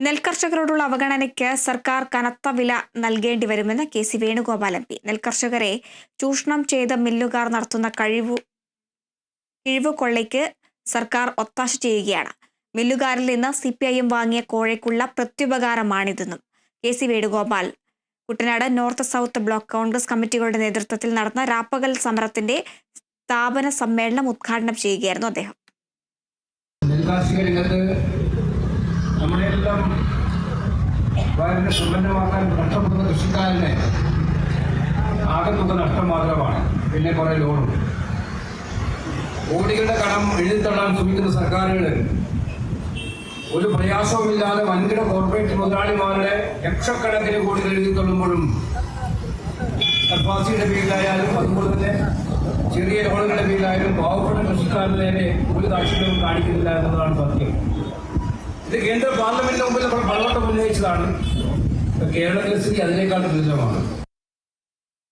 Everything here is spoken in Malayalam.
നെൽകർഷകരോടുള്ള അവഗണനയ്ക്ക് സർക്കാർ കനത്ത വില നൽകേണ്ടി വരുമെന്ന് K C Venugopal M P. നെൽകർഷകരെ ചൂഷണം ചെയ്ത മില്ലുകാർ നടത്തുന്ന കഴിവു കിഴിവ് കൊള്ളയ്ക്ക് സർക്കാർ ഒത്താശ ചെയ്യുകയാണ്. മില്ലുകാരിൽ നിന്ന് സി പി ഐ എം വാങ്ങിയ കോഴയ്ക്കുള്ള പ്രത്യുപകാരമാണിതെന്നും K C Venugopal Kuttanad north south block Congress കമ്മിറ്റികളുടെ നേതൃത്വത്തിൽ നടന്ന രാപ്പകൽ സമരത്തിന്റെ സ്ഥാപന സമ്മേളനം ഉദ്ഘാടനം ചെയ്യുകയായിരുന്നു അദ്ദേഹം. നമ്മളെല്ലാം വളരെ സമ്പന്നമാക്കാൻ നഷ്ടപ്പെടുന്ന കൃഷിക്കാരനെ ആകെ തുക നഷ്ടം മാത്രമാണ്. പിന്നെ കുറെ ലോണും. കോടികളുടെ കടം എഴുതിത്തള്ളാൻ ശ്രമിക്കുന്ന സർക്കാരുകൾ ഒരു പ്രയാസവുമില്ലാതെ വൻകിട കോർപ്പറേറ്റ് മുതലാളിമാരുടെ ലക്ഷക്കണക്കിന് കോടികൾ എഴുതിത്തള്ളുമ്പോഴും കർഫാസിയുടെ പേരിലായാലും അതുപോലെ തന്നെ ചെറിയ ലോണുകളുടെ പേരിലായാലും പാവപ്പെട്ട കൃഷിക്കാരുടെ ഒരു താല്പര്യവും കാണിക്കുന്നില്ല എന്നതാണ് സത്യം. ഇത് കേന്ദ്ര പാർലമെന്റിന് മുമ്പിൽ നമ്മൾ പലവട്ടം ഉന്നയിച്ചതാണ്. കേരളത്തിലെ സ്ഥിതി അതിനേക്കാൾ ദുരിതമാണ്.